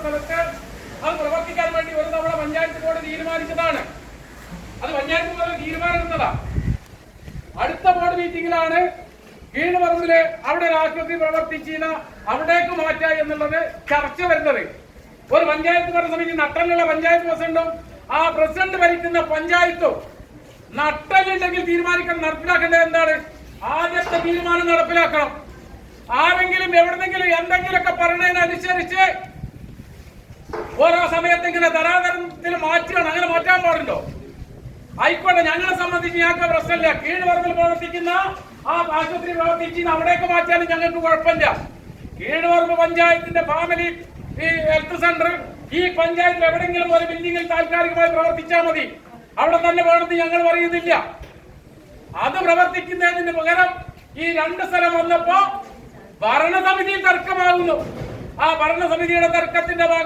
സ്ഥലത്ത് അത് പ്രവർത്തിക്കാൻ വേണ്ടി ഒരു തവണ പഞ്ചായത്ത് ബോർഡ് തീരുമാനിച്ചതാണ്. അത് പഞ്ചായത്ത് ബോർഡ് തീരുമാനമെടുത്തതാ അടുത്ത ബോർഡ് മീറ്റിംഗിലാണ് കീഴ്പറമ്പിൽ അവിടെ ഒരു ആശുപത്രി പ്രവർത്തിച്ചില്ല അവിടേക്ക് മാറ്റുക എന്നുള്ളത് ചർച്ച വരുന്നത്. ഒരു പഞ്ചായത്ത് ഭരണസമിതി നട്ടലുള്ള പഞ്ചായത്ത് പ്രസിഡന്റും ആ പ്രസിഡന്റ് ഭരിക്കുന്ന പഞ്ചായത്തും നട്ടലുണ്ടെങ്കിൽ തീരുമാനിക്കണം നടപ്പിലാക്കേണ്ടത് എന്താണ്? ആദ്യത്തെ തീരുമാനം നടപ്പിലാക്കണം. ആരെങ്കിലും എവിടെന്നെങ്കിലും എന്തെങ്കിലുമൊക്കെ പറഞ്ഞതിനനുസരിച്ച് ഇങ്ങനെ തരാതരത്തിൽ മാറ്റുകയാണ്. അങ്ങനെ മാറ്റാൻ പാടുണ്ടോ ആയിക്കോട്ടെ ഞങ്ങളെ സംബന്ധിച്ച് ഞങ്ങൾക്ക് പ്രശ്നമില്ല. കീഴ്വർഗത്തിൽ പ്രവർത്തിക്കുന്ന ആ ആശുപത്രി പ്രവർത്തിക്കുന്ന അവിടേക്ക് മാറ്റാനും ഞങ്ങൾക്ക് കുഴപ്പമില്ല. കീഴ്വർഗ പഞ്ചായത്തിന്റെ ഫാമിലി ഈ ഹെൽത്ത് സെന്റർ ഈ പഞ്ചായത്തിൽ എവിടെയെങ്കിലും ഒരു ബിൽഡിംഗിൽ താൽക്കാലികമായി പ്രവർത്തിച്ചാൽ മതി. അവിടെ തന്നെ വേണമെന്ന് ഞങ്ങൾ പറയുന്നില്ല. അത് പ്രവർത്തിക്കുന്നതിന് പകരം ഈ രണ്ട് സ്ഥലം വന്നപ്പോ ഭരണസമിതിയിൽ തർക്കമാകുന്നു. ആ ഭരണസമിതിയുടെ തർക്കത്തിന്റെ ഭാഗം